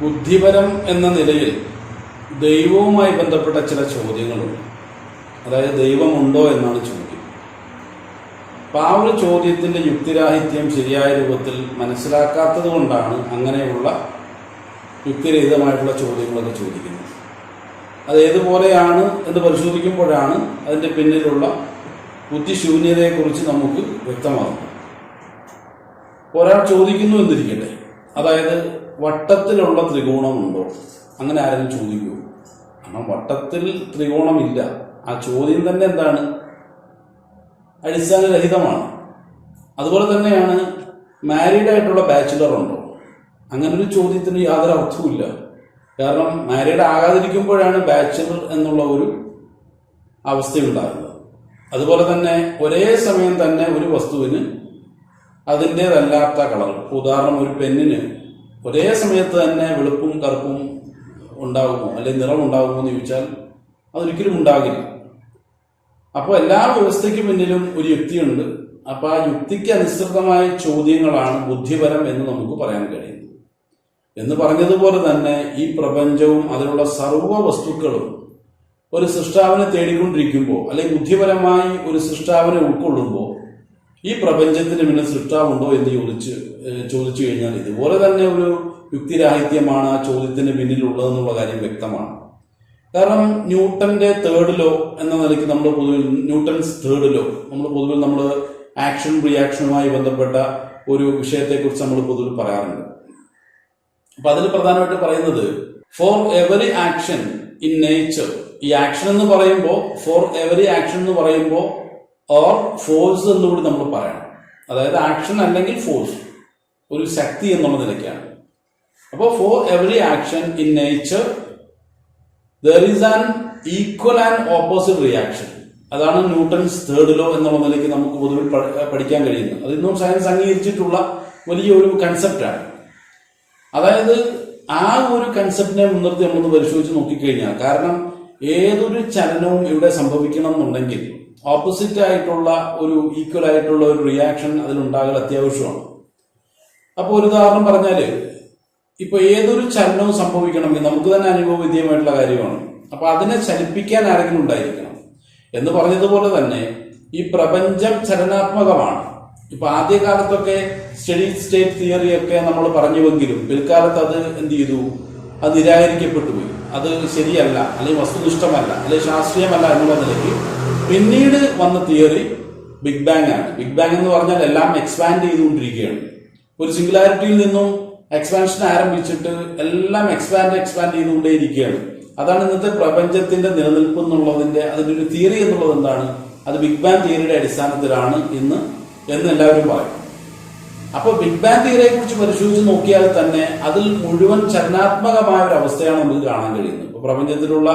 ബുദ്ധിപരം എന്ന നിലയിൽ ദൈവവുമായി ബന്ധപ്പെട്ട ചില ചോദ്യങ്ങളുണ്ട്. അതായത് ദൈവമുണ്ടോ എന്നാണ് ചോദ്യം. അപ്പൊ ആ ഒരു ചോദ്യത്തിന്റെ യുക്തിരാഹിത്യം ശരിയായ രൂപത്തിൽ മനസ്സിലാക്കാത്തത് കൊണ്ടാണ് അങ്ങനെയുള്ള യുക്തിരഹിതമായിട്ടുള്ള ചോദ്യങ്ങളൊക്കെ ചോദിക്കുന്നത്. അത് ഏതുപോലെയാണ് എന്ന് പരിശോധിക്കുമ്പോഴാണ് അതിന്റെ പിന്നിലുള്ള ബുദ്ധിശൂന്യതയെക്കുറിച്ച് നമുക്ക് വ്യക്തമാകുന്നത്. ഒരാൾ ചോദിക്കുന്നു എന്നിരിക്കട്ടെ. അതായത് വട്ടത്തിലുള്ള ത്രികോണമുണ്ടോ? അങ്ങനെ ആരെങ്കിലും ചോദിക്കൂ. കാരണം വട്ടത്തിൽ ത്രികോണമില്ല. ആ ചോദ്യം തന്നെ എന്താണ്? അടിസ്ഥാനരഹിതമാണ്. അതുപോലെ തന്നെയാണ് മാരീഡ് ആയിട്ടുള്ള ബാച്ചിലർ ഉണ്ടോ? അങ്ങനെ ഒരു ചോദ്യത്തിന് യാതൊരു അർത്ഥവുമില്ല കാരണം മാരീഡ് ആകാതിരിക്കുമ്പോഴാണ് ബാച്ചിലർ എന്നുള്ള ഒരു അവസ്ഥയുണ്ടാകുന്നത്. അതുപോലെ തന്നെ ഒരേ സമയം തന്നെ ഒരു വസ്തുവിന് അതിന്റേതല്ലാത്ത കളർ. ഉദാഹരണം ഒരു പെന്നിന് ഒരേ സമയത്ത് തന്നെ വെളുപ്പും കറുപ്പും ഉണ്ടാകുമോ? അല്ലെങ്കിൽ നിറം ഉണ്ടാകുമോ എന്ന് ചോദിച്ചാൽ അതൊരിക്കലും ഉണ്ടാകില്ല. അപ്പോൾ എല്ലാ വ്യവസ്ഥയ്ക്ക് പിന്നിലും ഒരു യുക്തിയുണ്ട്. അപ്പോൾ ആ യുക്തിക്ക് അനുസൃതമായ ചോദ്യങ്ങളാണ് ബുദ്ധിപരം എന്ന് നമുക്ക് പറയാൻ കഴിയുന്നത് എന്ന് പറഞ്ഞതുപോലെ തന്നെ ഈ പ്രപഞ്ചവും അതിലുള്ള സർവ വസ്തുക്കളും ഒരു സൃഷ്ടാവിനെ തേടിക്കൊണ്ടിരിക്കുമ്പോൾ അല്ലെങ്കിൽ ബുദ്ധിപരമായി ഒരു സൃഷ്ടാവിനെ ഉൾക്കൊള്ളുമ്പോൾ ഈ പ്രപഞ്ചത്തിന് പിന്നെ സൃഷ്ടാവുണ്ടോ എന്ന് ചോദിച്ച് ചോദിച്ചു കഴിഞ്ഞാൽ ഇതുപോലെ തന്നെ ഒരു യുക്തിരാഹിത്യമാണ് ആ ചോദ്യത്തിന് പിന്നിലുള്ളതെന്നുള്ള കാര്യം വ്യക്തമാണ്. കാരണം ന്യൂട്ടന്റെ തേർഡ് ലോ എന്ന നിലയ്ക്ക് നമ്മൾ പൊതുവിൽ ന്യൂട്ടൺസ് തേർഡ് ലോ നമ്മൾ പൊതുവിൽ നമ്മൾ ആക്ഷൻ റിയാക്ഷനുമായി ബന്ധപ്പെട്ട ഒരു വിഷയത്തെക്കുറിച്ച് നമ്മൾ പൊതുവിൽ പറയാറുണ്ട്. അപ്പൊ അതിൽ പ്രധാനമായിട്ട് പറയുന്നത് for every action in nature ഈ ആക്ഷൻ എന്ന് പറയുമ്പോൾ ഫോർ എവറി ആക്ഷൻ എന്ന് പറയുമ്പോൾ ഓർ ഫോഴ്സ് എന്നുകൂടി നമ്മൾ പറയണം. അതായത് ആക്ഷൻ അല്ലെങ്കിൽ ഫോഴ്സ് ഒരു ശക്തി എന്നുള്ള നിലയ്ക്കാണ്. അപ്പോൾ for every action in nature there is an equal and opposite reaction അതാണ് ന്യൂട്ടൺസ് തേർഡ് ലോ എന്നുള്ള നിലയ്ക്ക് നമുക്ക് പൊതുവിൽ പഠിക്കാൻ കഴിയുന്നത്. അത് ഇന്നും സയൻസ് അംഗീകരിച്ചിട്ടുള്ള വലിയൊരു കൺസെപ്റ്റാണ് അതായത് ആ ഒരു കൺസെപ്റ്റിനെ മുൻനിർത്തി നമ്മളൊന്ന് പരിശോധിച്ച് നോക്കിക്കഴിഞ്ഞാൽ കാരണം ഏതൊരു ചലനവും ഇവിടെ സംഭവിക്കണം എന്നുണ്ടെങ്കിൽ ഓപ്പോസിറ്റ് ആയിട്ടുള്ള ഒരു ഈക്വൽ ആയിട്ടുള്ള ഒരു റിയാക്ഷൻ അതിലുണ്ടാകൽ അത്യാവശ്യമാണ്. അപ്പോൾ ഒരു ഉദാഹരണം പറഞ്ഞാൽ ഇപ്പൊ ഏതൊരു ചലനവും സംഭവിക്കണമെങ്കിൽ നമുക്ക് തന്നെ അനുഭവവിദ്യമായിട്ടുള്ള കാര്യമാണ്. അപ്പോൾ അതിനെ ചലിപ്പിക്കാൻ ആരെങ്കിലും ഉണ്ടായിരിക്കണം. എന്ന് പറഞ്ഞതുപോലെ തന്നെ ഈ പ്രപഞ്ചം ചലനാത്മകമാണ്. ഇപ്പൊ ആദ്യകാലത്തൊക്കെ സ്റ്റഡി സ്റ്റേറ്റ് തിയറി ഒക്കെ നമ്മൾ പറഞ്ഞുവെങ്കിലും പിൽക്കാലത്ത് അത് എന്ത് ചെയ്തു? അത് നിരാകരിക്കപ്പെട്ടു പോയി. അത് ശരിയല്ല അല്ലെങ്കിൽ വസ്തുനിഷ്ഠമല്ല അല്ലെങ്കിൽ ശാസ്ത്രീയമല്ല എന്നുള്ള നിലയ്ക്ക് പിന്നീട് വന്ന തിയറി ബിഗ് ബാങ് ആണ്. ബിഗ് ബാങ് എന്ന് പറഞ്ഞാൽ എല്ലാം എക്സ്പാൻഡ് ചെയ്തുകൊണ്ടിരിക്കുകയാണ്. ഒരു സിംഗുലാരിറ്റിയിൽ നിന്നും എക്സ്പാൻഷൻ ആരംഭിച്ചിട്ട് എല്ലാം എക്സ്പാൻഡ് എക്സ്പാൻഡ് ചെയ്തുകൊണ്ടേ ഇരിക്കുകയാണ് അതാണ് ഇന്നത്തെ പ്രപഞ്ചത്തിന്റെ നിലനിൽപ്പ് എന്നുള്ളതിന്റെ അതിന്റെ ഒരു തിയറി എന്നുള്ളത് എന്താണ്? അത് ബിഗ് ബാങ് തിയറിയുടെ അടിസ്ഥാനത്തിലാണ് ഇന്ന് എന്ന് എല്ലാവരും പറയും. അപ്പൊ ബിഗ് ബാങ് തിയറിയെ കുറിച്ച് പരിശോധിച്ച് നോക്കിയാൽ തന്നെ അതിൽ മുഴുവൻ ചലനാത്മകമായ ഒരു അവസ്ഥയാണ് നമുക്ക് കാണാൻ കഴിയുന്നത്. ഇപ്പൊ പ്രപഞ്ചത്തിലുള്ള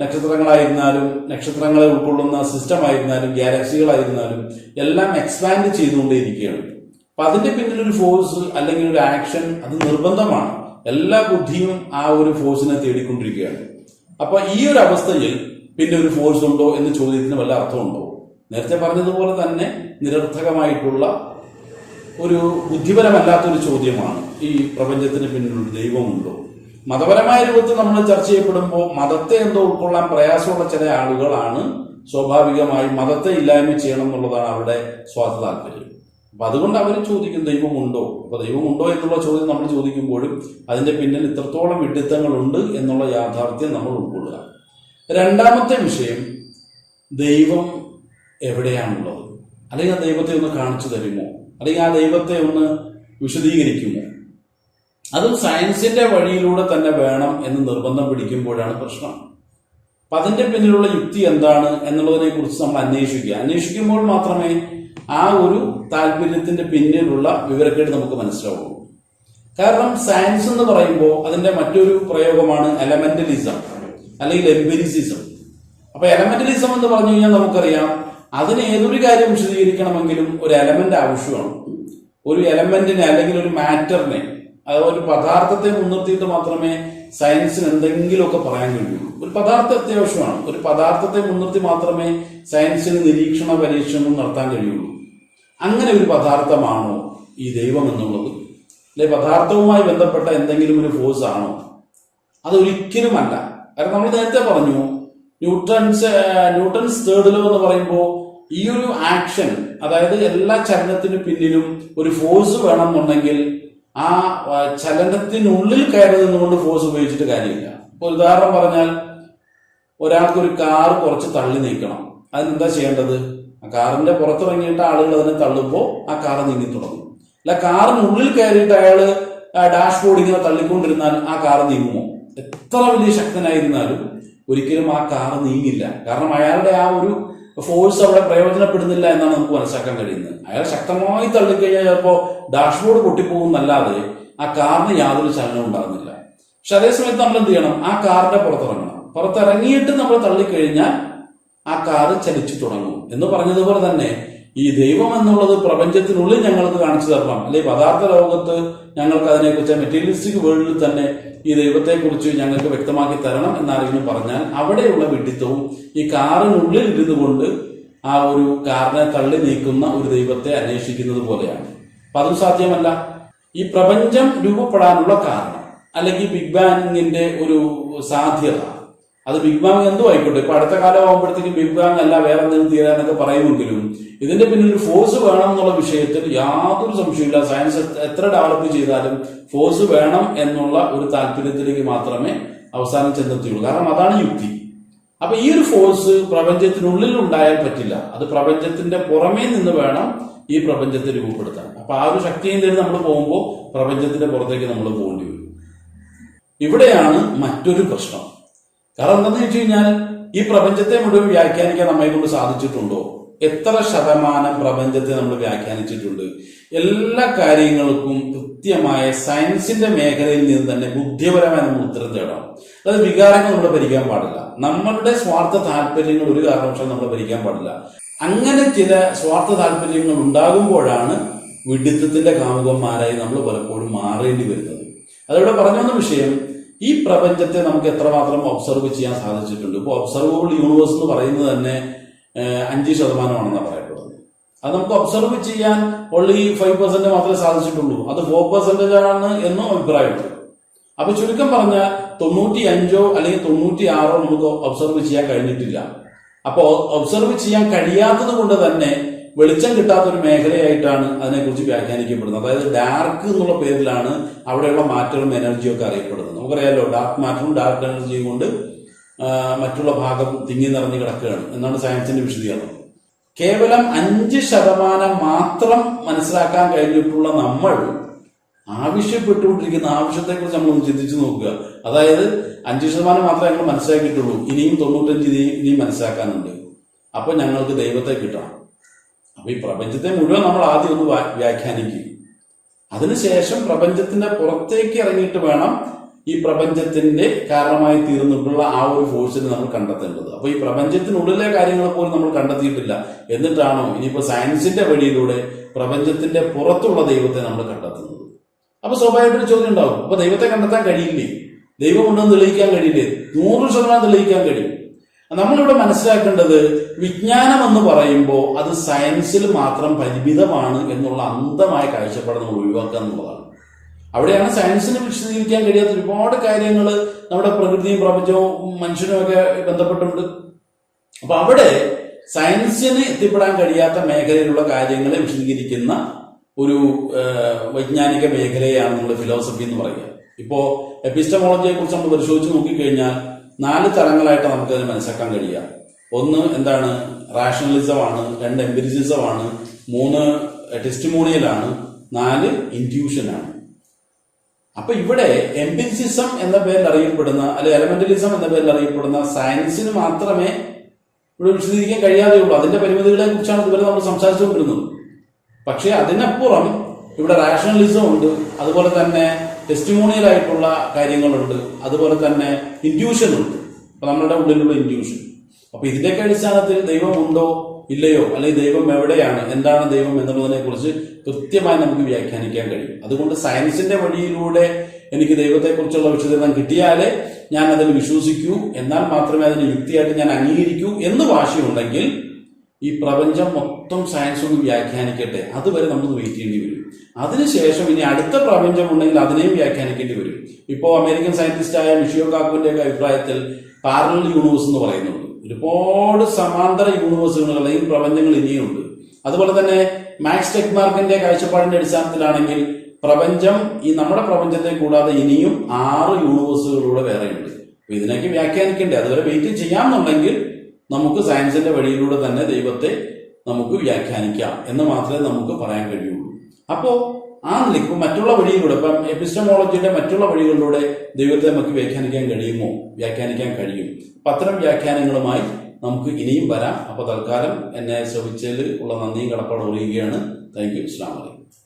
നക്ഷത്രങ്ങളായിരുന്നാലും നക്ഷത്രങ്ങളെ ഉൾക്കൊള്ളുന്ന സിസ്റ്റം ആയിരുന്നാലും ഗാലക്സികളായിരുന്നാലും എല്ലാം എക്സ്പാൻഡ് ചെയ്തുകൊണ്ടേയിരിക്കുകയാണ്. അപ്പൊ അതിന്റെ പിന്നിൽ ഒരു ഫോഴ്സ് അല്ലെങ്കിൽ ഒരു ആക്ഷൻ അത് നിർബന്ധമാണ്. എല്ലാ ബുദ്ധിയും ആ ഒരു ഫോഴ്സിനെ തേടിക്കൊണ്ടിരിക്കുകയാണ്. അപ്പൊ ഈ ഒരു അവസ്ഥയിൽ പിന്നെ ഒരു ഫോഴ്സ് ഉണ്ടോ എന്ന് ചോദ്യത്തിന് വല്ല അർത്ഥമുണ്ടോ? നേരത്തെ പറഞ്ഞതുപോലെ തന്നെ നിരർത്ഥകമായിട്ടുള്ള ഒരു ബുദ്ധിപരമല്ലാത്തൊരു ചോദ്യമാണ്. ഈ പ്രപഞ്ചത്തിന് പിന്നിലൊരു ദൈവമുണ്ടോ? മതപരമായ രൂപത്തിൽ നമ്മൾ ചർച്ച ചെയ്യപ്പെടുമ്പോൾ മതത്തെ എന്തോ ഉൾക്കൊള്ളാൻ പ്രയാസമുള്ള ചില ആളുകളാണ് സ്വാഭാവികമായും മതത്തെ ഇല്ലായ്മ ചെയ്യണം എന്നുള്ളതാണ് അവരുടെ സ്വാർത്ഥ താല്പര്യം. അപ്പൊ അതുകൊണ്ട് അവർ ചോദിക്കും ദൈവമുണ്ടോ? അപ്പൊ ദൈവമുണ്ടോ എന്നുള്ള ചോദ്യം നമ്മൾ ചോദിക്കുമ്പോഴും അതിന്റെ പിന്നിൽ ഇത്രത്തോളം വിഡിത്തങ്ങളുണ്ട് എന്നുള്ള യാഥാർത്ഥ്യം നമ്മൾ ഉൾക്കൊള്ളുക. രണ്ടാമത്തെ വിഷയം ദൈവം എവിടെയാണുള്ളത്? അല്ലെങ്കിൽ ആ ദൈവത്തെ ഒന്ന് കാണിച്ചു തരുമോ? അല്ലെങ്കിൽ ആ ദൈവത്തെ ഒന്ന് വിശദീകരിക്കുമോ? അതും സയൻസിന്റെ വഴിയിലൂടെ തന്നെ വേണം എന്ന് നിർബന്ധം പിടിക്കുമ്പോഴാണ് പ്രശ്നം. അപ്പൊ അതിന്റെ പിന്നിലുള്ള യുക്തി എന്താണ് എന്നുള്ളതിനെ കുറിച്ച് നമ്മൾ അന്വേഷിക്കുക. അന്വേഷിക്കുമ്പോൾ മാത്രമേ ആ ഒരു താല്പര്യത്തിന്റെ പിന്നിലുള്ള വിവരക്കേട് നമുക്ക് മനസ്സിലാവുള്ളൂ. കാരണം സയൻസ് എന്ന് പറയുമ്പോൾ അതിന്റെ മറ്റൊരു പ്രയോഗമാണ് എലമെന്റലിസം അല്ലെങ്കിൽ എംപിരിസിസം. അപ്പൊ എലമെന്റലിസം എന്ന് പറഞ്ഞു കഴിഞ്ഞാൽ നമുക്കറിയാം അതിന് ഏതൊരു കാര്യം വിശദീകരിക്കണമെങ്കിലും ഒരു എലമെന്റ് ആവശ്യമാണ്. ഒരു എലമെന്റിനെ അല്ലെങ്കിൽ ഒരു മാറ്ററിനെ അത് ഒരു പദാർത്ഥത്തെ മുൻനിർത്തിയിട്ട് മാത്രമേ സയൻസിന് എന്തെങ്കിലുമൊക്കെ പറയാൻ കഴിയൂ. ഒരു പദാർത്ഥം അത്യാവശ്യമാണ്. ഒരു പദാർത്ഥത്തെ മുൻനിർത്തി മാത്രമേ സയൻസിന് നിരീക്ഷണ പരീക്ഷണം നടത്താൻ കഴിയുള്ളൂ. അങ്ങനെ ഒരു പദാർത്ഥമാണോ ഈ ദൈവം എന്നുള്ളത്? അല്ലെ പദാർത്ഥവുമായി ബന്ധപ്പെട്ട എന്തെങ്കിലും ഒരു ഫോഴ്സ് ആണോ? അത് ഒരിക്കലുമല്ല. കാരണം നമ്മൾ നേരത്തെ പറഞ്ഞു ന്യൂട്ടൺസ് ന്യൂട്ടൺസ് തേർഡ് ലോ എന്ന് പറയുമ്പോൾ ഈ ഒരു ആക്ഷൻ അതായത് എല്ലാ ചലനത്തിന് പിന്നിലും ഒരു ഫോഴ്സ് വേണമെന്നുണ്ടെങ്കിൽ ആ ആ, ചലനത്തിനുള്ളിൽ കയറി നിന്നുകൊണ്ട് ഫോഴ്സ് ഉപയോഗിച്ചിട്ട് കാര്യമില്ല. ഇപ്പൊ ഉദാഹരണം പറഞ്ഞാൽ ഒരാൾക്ക് ഒരു കാർ കുറച്ച് തള്ളി നീക്കണം. അതിനെന്താ ചെയ്യേണ്ടത്? ആ കാറിന്റെ പുറത്തിറങ്ങിയിട്ട് ആളുകൾ അതിനെ തള്ളുമ്പോൾ ആ കാർ നീങ്ങി തുടങ്ങും. അല്ല കാറിനുള്ളിൽ കയറിയിട്ട് അയാൾ ഡാഷ് ബോർഡ് ഇങ്ങനെ തള്ളിക്കൊണ്ടിരുന്നാൽ ആ കാർ നീങ്ങുമോ? എത്ര വലിയ ശക്തനായിരുന്നാലും ഒരിക്കലും ആ കാർ നീങ്ങില്ല. കാരണം അയാളുടെ ആ ഒരു ഫോഴ്സ് അവിടെ പ്രയോജനപ്പെടുന്നില്ല എന്നാണ് നമുക്ക് മനസ്സിലാക്കാൻ കഴിയുന്നത്. അയാൾ ശക്തമായി തള്ളിക്കഴിഞ്ഞാൽ ചിലപ്പോൾ ഡാഷ്ബോർഡ് പൊട്ടിപ്പോകുന്നല്ലാതെ ആ കാറിന് യാതൊരു ചലനവും ഉണ്ടാകുന്നില്ല. പക്ഷെ അതേസമയത്ത് നമ്മൾ എന്ത് ചെയ്യണം? ആ കാറിന്റെ പുറത്തിറങ്ങണം. പുറത്തിറങ്ങിയിട്ട് നമ്മൾ തള്ളിക്കഴിഞ്ഞാൽ ആ കാറ് ചലിച്ചു തുടങ്ങും. എന്ന് പറഞ്ഞതുപോലെ തന്നെ ഈ ദൈവം എന്നുള്ളത് പ്രപഞ്ചത്തിനുള്ളിൽ ഞങ്ങൾക്ക് കാണിച്ചു തരണം. അല്ലെങ്കിൽ പദാർത്ഥ ലോകത്ത് ഞങ്ങൾക്ക് അതിനെക്കുറിച്ച് മെറ്റീരിയലിസ്റ്റിക് വേൾഡിൽ തന്നെ ഈ ദൈവത്തെക്കുറിച്ച് ഞങ്ങൾക്ക് വ്യക്തമാക്കി തരണം എന്നാരെങ്കിലും പറഞ്ഞാൽ അവിടെയുള്ള വിഡിത്തവും ഈ കാറിനുള്ളിൽ ഇരുന്നു കൊണ്ട് ആ ഒരു കാറിനെ തള്ളി നീക്കുന്ന ഒരു ദൈവത്തെ അന്വേഷിക്കുന്നത് പോലെയാണ്. അപ്പൊ അതും സാധ്യമല്ല. ഈ പ്രപഞ്ചം രൂപപ്പെടാനുള്ള കാരണം അല്ലെങ്കിൽ ബിഗ് ബാങ്ങിന്റെ ഒരു സാധ്യത അത് ബിഗ് ബാങ് എന്തോ ആയിക്കോട്ടെ. ഇപ്പൊ അടുത്ത കാലം ആകുമ്പോഴത്തേക്കും ബിഗ് ബാങ് അല്ല വേറെ എന്തെങ്കിലും തീരാനൊക്കെ പറയുമെങ്കിലും ഇതിന്റെ പിന്നിൽ ഒരു ഫോഴ്സ് വേണം എന്നുള്ള വിഷയത്തിൽ യാതൊരു സംശയമില്ല സയൻസ് എത്ര- ഡെവലപ്പ് ചെയ്താലും ഫോഴ്സ് വേണം എന്നുള്ള ഒരു താല്പര്യത്തിലേക്ക് മാത്രമേ അവസാനം ചെന്നെത്തിയുള്ളൂ കാരണം അതാണ് യുക്തി. അപ്പൊ ഈ ഒരു ഫോഴ്സ് പ്രപഞ്ചത്തിനുള്ളിൽ ഉണ്ടായാൽ പറ്റില്ല. അത് പ്രപഞ്ചത്തിന്റെ പുറമേ നിന്ന് വേണം ഈ പ്രപഞ്ചത്തെ രൂപപ്പെടുത്താൻ. അപ്പൊ ആ ഒരു ശക്തിയും നിന്ന് നമ്മൾ പോകുമ്പോൾ പ്രപഞ്ചത്തിന്റെ പുറത്തേക്ക് നമ്മൾ പോകേണ്ടി വരും. ഇവിടെയാണ് മറ്റൊരു പ്രശ്നം. കാരണം എന്താണെന്ന് വെച്ച് കഴിഞ്ഞാൽ ഈ പ്രപഞ്ചത്തെ മുഴുവൻ വ്യാഖ്യാനിക്കാൻ നമ്മളെ കൊണ്ട് സാധിച്ചിട്ടുണ്ടോ? എത്ര ശതമാനം പ്രപഞ്ചത്തെ നമ്മൾ വ്യാഖ്യാനിച്ചിട്ടുണ്ട്? എല്ലാ കാര്യങ്ങൾക്കും കൃത്യമായ സയൻസിന്റെ മേഖലയിൽ നിന്ന് തന്നെ ബുദ്ധിപരമായ നമ്മൾ ഉത്തരം തേടണം. അതായത് വികാരങ്ങൾ നമ്മൾ ഭരിക്കാൻ പാടില്ല. നമ്മളുടെ സ്വാർത്ഥ താല്പര്യങ്ങൾ ഒരു കാരണവശാലും നമ്മൾ ഭരിക്കാൻ പാടില്ല. അങ്ങനെ ചില സ്വാർത്ഥ താല്പര്യങ്ങൾ ഉണ്ടാകുമ്പോഴാണ് വിഡിത്തത്തിന്റെ കാമുകന്മാരായി നമ്മൾ പലപ്പോഴും മാറേണ്ടി വരുന്നത്. അതിവിടെ പറഞ്ഞു വന്ന വിഷയം ഈ പ്രപഞ്ചത്തെ നമുക്ക് എത്രമാത്രം ഒബ്സർവ് ചെയ്യാൻ സാധിച്ചിട്ടുണ്ട്? ഇപ്പോൾ ഒബ്സർവബിൾ യൂണിവേഴ്സ് എന്ന് പറയുന്നത് തന്നെ അഞ്ച് ശതമാനമാണെന്നാണ് പറയപ്പെടുന്നത്. അത് നമുക്ക് ഒബ്സർവ് ചെയ്യാൻ ഓൺലി ഫൈവ് പെർസെന്റ് മാത്രമേ സാധിച്ചിട്ടുള്ളൂ. അത് ഫോർ പെർസെന്റേജ് ആണ് എന്നും അഭിപ്രായമുണ്ട്. അപ്പൊ ചുരുക്കം പറഞ്ഞാൽ തൊണ്ണൂറ്റി അഞ്ചോ അല്ലെങ്കിൽ തൊണ്ണൂറ്റി ആറോ നമുക്ക് ഒബ്സർവ് ചെയ്യാൻ കഴിഞ്ഞിട്ടില്ല. അപ്പോൾ ഒബ്സർവ് ചെയ്യാൻ കഴിയാത്തത് കൊണ്ട് തന്നെ വെളിച്ചം കിട്ടാത്തൊരു മേഖലയായിട്ടാണ് അതിനെക്കുറിച്ച് വ്യാഖ്യാനിക്കപ്പെടുന്നത്. അതായത് ഡാർക്ക് എന്നുള്ള പേരിലാണ് അവിടെയുള്ള മാറ്ററും എനർജിയും ഒക്കെ നമുക്കറിയാലോ ഡാർക്ക് മാറ്ററും ഡാർക്ക് എനർജിയും കൊണ്ട് മറ്റുള്ള ഭാഗം തിങ്ങി നിറഞ്ഞു കിടക്കുകയാണ്. എന്നാണ് സയൻസിന്റെ വിശദീകരണം. കേവലം അഞ്ച് ശതമാനം മാത്രം മനസ്സിലാക്കാൻ കഴിഞ്ഞിട്ടുള്ള നമ്മൾ ആവശ്യപ്പെട്ടുകൊണ്ടിരിക്കുന്ന ആവശ്യത്തെക്കുറിച്ച് നമ്മളൊന്ന് ചിന്തിച്ചു നോക്കുക. അതായത് അഞ്ച് ശതമാനം മാത്രമേ ഞങ്ങൾ മനസ്സിലാക്കിയിട്ടുള്ളൂ. ഇനിയും തൊണ്ണൂറ്റഞ്ച് ഇനി- ഇനിയും മനസ്സിലാക്കാനുണ്ട്. അപ്പൊ ഞങ്ങൾക്ക് ദൈവത്തെ കിട്ടണം. അപ്പൊ ഈ പ്രപഞ്ചത്തെ മുഴുവൻ നമ്മൾ ആദ്യം ഒന്ന് വ്യാ- വ്യാഖ്യാനിക്കും. അതിനുശേഷം പ്രപഞ്ചത്തിന്റെ പുറത്തേക്ക് ഇറങ്ങിയിട്ട് വേണം ഈ പ്രപഞ്ചത്തിന്റെ കാരണമായി തീർന്നിട്ടുള്ള ആ ഒരു ഫോഴ്സിനെ നമ്മൾ കണ്ടെത്തേണ്ടത്. അപ്പൊ ഈ പ്രപഞ്ചത്തിനുള്ളിലെ കാര്യങ്ങൾ പോലും നമ്മൾ കണ്ടെത്തിയിട്ടില്ല. എന്നിട്ടാണോ ഇനിയിപ്പോ സയൻസിന്റെ വഴിയിലൂടെ പ്രപഞ്ചത്തിന്റെ പുറത്തുള്ള ദൈവത്തെ നമ്മൾ കണ്ടെത്തുന്നത്? അപ്പൊ സ്വാഭാവികമായിട്ട് ചോദ്യം ഉണ്ടാവും. അപ്പൊ ദൈവത്തെ കണ്ടെത്താൻ കഴിയില്ലേ? ദൈവം ഉണ്ടെന്ന് തെളിയിക്കാൻ കഴിയില്ലേ? നൂറ് ശതമാനം തെളിയിക്കാൻ കഴിയും. നമ്മളിവിടെ മനസ്സിലാക്കേണ്ടത് വിജ്ഞാനം എന്ന് പറയുമ്പോൾ അത് സയൻസിൽ മാത്രം പരിമിതമാണ് എന്നുള്ള അന്ധമായ കാഴ്ചപ്പാട് നമ്മൾ ഒഴിവാക്കുക എന്നുള്ളതാണ്. അവിടെയാണ് സയൻസിന് വിശദീകരിക്കാൻ കഴിയാത്ത ഒരുപാട് കാര്യങ്ങൾ നമ്മുടെ പ്രകൃതിയും പ്രപഞ്ചവും മനുഷ്യനും ഒക്കെ ബന്ധപ്പെട്ടുണ്ട് അപ്പൊ അവിടെ സയൻസിന് എത്തിപ്പെടാൻ കഴിയാത്ത മേഖലയിലുള്ള കാര്യങ്ങളെ വിശദീകരിക്കുന്ന ഒരു വൈജ്ഞാനിക മേഖലയാണ് നമ്മൾ ഫിലോസഫി എന്ന് പറയുക. ഇപ്പോൾ എപ്പിസ്റ്റമോളജിയെ കുറിച്ച് നമ്മൾ പരിശോധിച്ച് നോക്കിക്കഴിഞ്ഞാൽ നാല് തലങ്ങളായിട്ട് നമുക്ക് അതിനെ മനസ്സിലാക്കാൻ കഴിയുക ഒന്ന് എന്താണ്? റാഷണലിസം ആണ് രണ്ട് എംപിരിസിസം ആണ് മൂന്ന് ടെസ്റ്റിമോണിയലാണ് നാല് ഇൻഡ്യൂഷനാണ് അപ്പൊ ഇവിടെ എംപിരിസിസം എന്ന പേരിൽ അറിയപ്പെടുന്ന അല്ലെ എലമെന്റലിസം എന്ന പേരിൽ അറിയപ്പെടുന്ന സയൻസിന് മാത്രമേ ഇവിടെ വിശദീകരിക്കാൻ കഴിയാതെയുള്ളൂ അതിന്റെ പരിമിതികളെ കുറിച്ചാണ് ഇതുവരെ നമ്മൾ സംസാരിച്ചുകൊണ്ടിരുന്നത്. പക്ഷേ അതിനപ്പുറം ഇവിടെ റാഷണലിസം ഉണ്ട് അതുപോലെ തന്നെ ടെസ്റ്റിമോണിയൽ ആയിട്ടുള്ള കാര്യങ്ങളുണ്ട് അതുപോലെ തന്നെ ഇൻഡ്യൂഷൻ ഉണ്ട്. അപ്പൊ നമ്മുടെ ഉള്ളിലുള്ള ഇൻഡ്യൂഷൻ അപ്പൊ ഇതിന്റെയൊക്കെ അടിസ്ഥാനത്തിൽ ദൈവമുണ്ടോ ഇല്ലയോ? അല്ലെങ്കിൽ ദൈവം എവിടെയാണ്? എന്താണ് ദൈവം എന്നുള്ളതിനെ കുറിച്ച് കൃത്യമായി നമുക്ക് വ്യാഖ്യാനിക്കാൻ കഴിയും. അതുകൊണ്ട് സയൻസിന്റെ വഴിയിലൂടെ എനിക്ക് ദൈവത്തെക്കുറിച്ചുള്ള വിശദീകരണം കിട്ടിയാലേ ഞാൻ അതിൽ വിശ്വസിക്കൂ. എന്നാൽ മാത്രമേ അതിന് യുക്തിയായിട്ട് ഞാൻ അംഗീകരിക്കൂ എന്ന് വാശിയുണ്ടെങ്കിൽ ഈ പ്രപഞ്ചം മൊത്തം സയൻസ് ഒന്ന് വ്യാഖ്യാനിക്കട്ടെ. അതുവരെ നമ്മൾ വെയിറ്റ് ചെയ്യേണ്ടി വരും. അതിനുശേഷം ഇനി അടുത്ത പ്രപഞ്ചം ഉണ്ടെങ്കിൽ അതിനെയും വ്യാഖ്യാനിക്കേണ്ടി വരും. ഇപ്പോൾ അമേരിക്കൻ സയന്റിസ്റ്റായ മിഷിയോ കാക്കുവിന്റെ അഭിപ്രായത്തിൽ പാരലൽ യൂണിവേഴ്സ് എന്ന് പറയുന്നുണ്ട്. ഒരുപാട് സമാന്തര യൂണിവേഴ്സുകൾ അല്ലെങ്കിൽ പ്രപഞ്ചങ്ങൾ ഇനിയുണ്ട്. അതുപോലെ തന്നെ മാക്സ് ടെക്മാർക്കിന്റെ കാഴ്ചപ്പാടിന്റെ അടിസ്ഥാനത്തിലാണെങ്കിൽ പ്രപഞ്ചം ഈ നമ്മുടെ പ്രപഞ്ചത്തെ കൂടാതെ ഇനിയും ആറ് യൂണിവേഴ്സുകളിലൂടെ വേറെയുണ്ട്. അപ്പൊ ഇതിനൊക്കെ വ്യാഖ്യാനിക്കണ്ടേ? അതുവരെ വെയിറ്റ് ചെയ്യാമെന്നുണ്ടെങ്കിൽ നമുക്ക് സയൻസിന്റെ വഴിയിലൂടെ തന്നെ ദൈവത്തെ നമുക്ക് വ്യാഖ്യാനിക്കാം എന്ന് മാത്രമേ നമുക്ക് പറയാൻ കഴിയുള്ളൂ. അപ്പോ ആ നിലയ്ക്ക് മറ്റുള്ള വഴിയിലൂടെ ഇപ്പം എപ്പിസ്റ്റമോളജിയുടെ മറ്റുള്ള വഴികളിലൂടെ ദൈവത്തെ നമുക്ക് വ്യാഖ്യാനിക്കാൻ കഴിയുമോ? വ്യാഖ്യാനിക്കാൻ കഴിയും. അപ്പൊ അത്തരം വ്യാഖ്യാനങ്ങളുമായി നമുക്ക് ഇനിയും വരാം. അപ്പോൾ തൽക്കാലം എന്നെ ശ്രമിച്ചതിൽ ഉള്ള നന്ദിയും കടപ്പാട് അറിയുകയാണ് താങ്ക് യു. ഇസ്ലാം വലൈക്കും